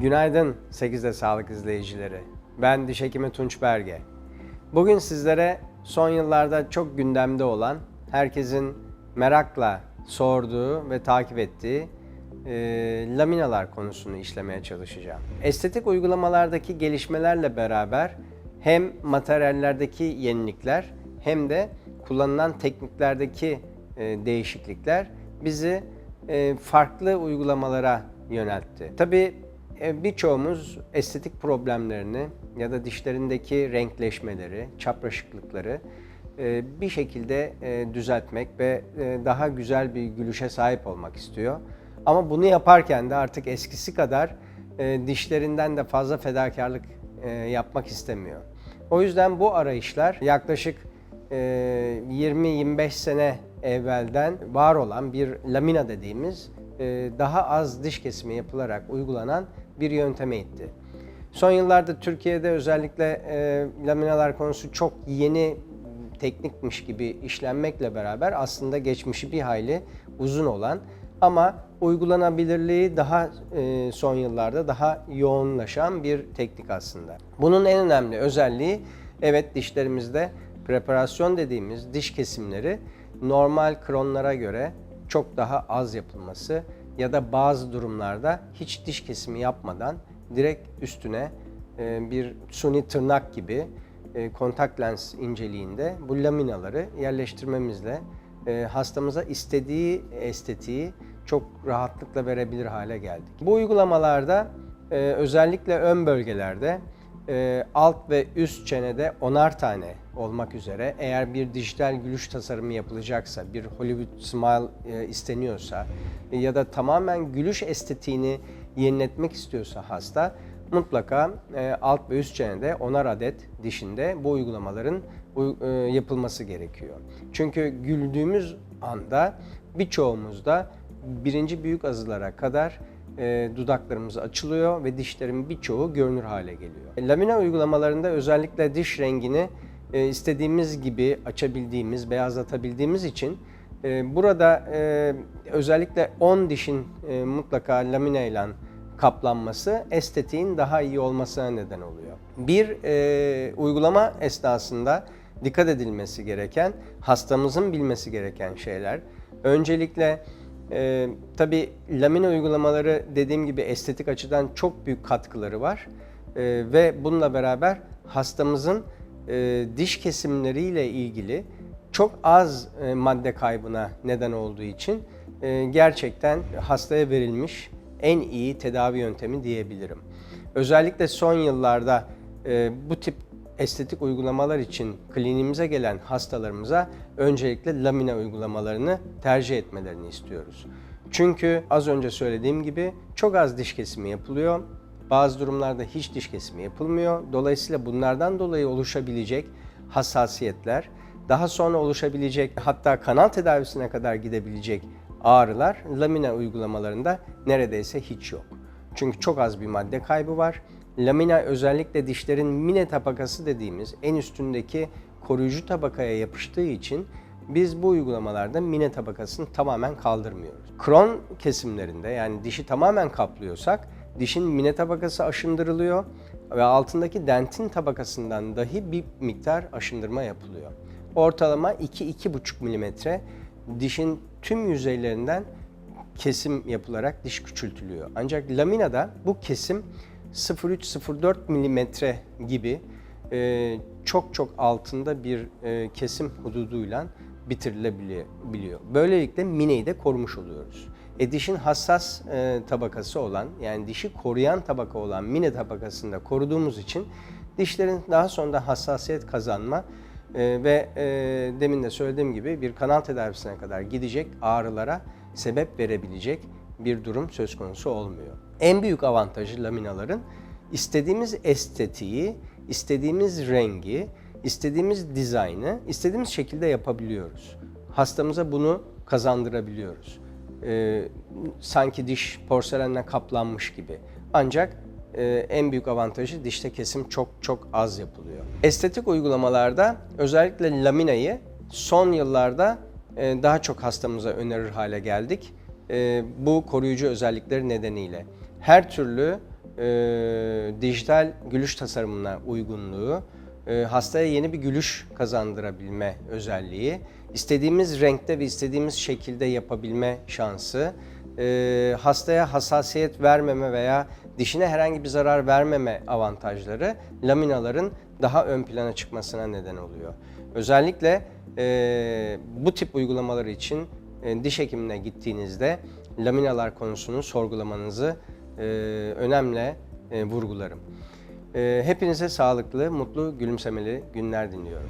Günaydın 8'de sağlık izleyicileri. Ben diş hekimi Tunç Berge. Bugün sizlere son yıllarda çok gündemde olan, herkesin merakla sorduğu ve takip ettiği e, laminalar konusunu işlemeye çalışacağım. Estetik uygulamalardaki gelişmelerle beraber hem materyallerdeki yenilikler hem de kullanılan tekniklerdeki e, değişiklikler bizi e, farklı uygulamalara yöneltti. Tabii birçoğumuz estetik problemlerini ya da dişlerindeki renkleşmeleri, çapraşıklıkları e, bir şekilde e, düzeltmek ve e, daha güzel bir gülüşe sahip olmak istiyor. Ama bunu yaparken de artık eskisi kadar e, dişlerinden de fazla fedakarlık e, yapmak istemiyor. O yüzden bu arayışlar yaklaşık e, 20-25 sene evvelden var olan bir lamina dediğimiz e, daha az diş kesimi yapılarak uygulanan bir yönteme itti. Son yıllarda Türkiye'de özellikle e, laminalar konusu çok yeni teknikmiş gibi işlenmekle beraber aslında geçmişi bir hayli uzun olan ama uygulanabilirliği daha e, son yıllarda daha yoğunlaşan bir teknik aslında. Bunun en önemli özelliği evet dişlerimizde preparasyon dediğimiz diş kesimleri normal kronlara göre çok daha az yapılması ya da bazı durumlarda hiç diş kesimi yapmadan direkt üstüne e, bir suni tırnak gibi e, kontak lens inceliğinde bu laminaları yerleştirmemizle e, hastamıza istediği estetiği çok rahatlıkla verebilir hale geldik. Bu uygulamalarda özellikle ön bölgelerde e, alt ve üst çenede onar tane olmak üzere eğer bir dijital gülüş tasarımı yapılacaksa, bir Hollywood smile e, isteniyorsa e, ya da tamamen gülüş estetiğini yeniletmek istiyorsa hasta mutlaka e, alt ve üst çenede onar adet dişinde bu uygulamaların uy- e, yapılması gerekiyor. Çünkü güldüğümüz anda birçoğumuzda birinci büyük azılara kadar e, dudaklarımız açılıyor ve dişlerin birçoğu görünür hale geliyor. Lamina uygulamalarında özellikle diş rengini e, istediğimiz gibi açabildiğimiz, beyazlatabildiğimiz için e, burada e, özellikle 10 dişin e, mutlaka lamina ile kaplanması estetiğin daha iyi olmasına neden oluyor. Bir e, uygulama esnasında dikkat edilmesi gereken, hastamızın bilmesi gereken şeyler. Öncelikle e, tabii lamina uygulamaları dediğim gibi estetik açıdan çok büyük katkıları var. E, ve bununla beraber hastamızın e, diş kesimleriyle ilgili çok az e, madde kaybına neden olduğu için e, gerçekten hastaya verilmiş en iyi tedavi yöntemi diyebilirim. Özellikle son yıllarda e, bu tip estetik uygulamalar için kliniğimize gelen hastalarımıza öncelikle lamina uygulamalarını tercih etmelerini istiyoruz. Çünkü az önce söylediğim gibi çok az diş kesimi yapılıyor. Bazı durumlarda hiç diş kesimi yapılmıyor. Dolayısıyla bunlardan dolayı oluşabilecek hassasiyetler, daha sonra oluşabilecek hatta kanal tedavisine kadar gidebilecek ağrılar lamina uygulamalarında neredeyse hiç yok. Çünkü çok az bir madde kaybı var. Lamina özellikle dişlerin mine tabakası dediğimiz en üstündeki koruyucu tabakaya yapıştığı için biz bu uygulamalarda mine tabakasını tamamen kaldırmıyoruz. Kron kesimlerinde yani dişi tamamen kaplıyorsak dişin mine tabakası aşındırılıyor ve altındaki dentin tabakasından dahi bir miktar aşındırma yapılıyor. Ortalama 2-2,5 milimetre dişin tüm yüzeylerinden kesim yapılarak diş küçültülüyor. Ancak laminada bu kesim 0,3-0,4 milimetre gibi e, çok çok altında bir e, kesim hududuyla bitirilebiliyor. Böylelikle mineyi de korumuş oluyoruz. E dişin hassas e, tabakası olan yani dişi koruyan tabaka olan mine tabakasını da koruduğumuz için dişlerin daha sonra hassasiyet kazanma e, ve e, demin de söylediğim gibi bir kanal tedavisine kadar gidecek ağrılara sebep verebilecek bir durum söz konusu olmuyor. En büyük avantajı laminaların istediğimiz estetiği, istediğimiz rengi, istediğimiz dizaynı istediğimiz şekilde yapabiliyoruz. Hastamıza bunu kazandırabiliyoruz. Ee, sanki diş porselenle kaplanmış gibi. Ancak e, en büyük avantajı dişte kesim çok çok az yapılıyor. Estetik uygulamalarda özellikle laminayı son yıllarda daha çok hastamıza önerir hale geldik. E, bu koruyucu özellikleri nedeniyle. Her türlü e, dijital gülüş tasarımına uygunluğu, e, hastaya yeni bir gülüş kazandırabilme özelliği, istediğimiz renkte ve istediğimiz şekilde yapabilme şansı, e, hastaya hassasiyet vermeme veya dişine herhangi bir zarar vermeme avantajları laminaların daha ön plana çıkmasına neden oluyor. Özellikle e, bu tip uygulamalar için e, diş hekimine gittiğinizde laminalar konusunu sorgulamanızı e, önemli e, vurgularım. E, hepinize sağlıklı, mutlu, gülümsemeli günler diliyorum.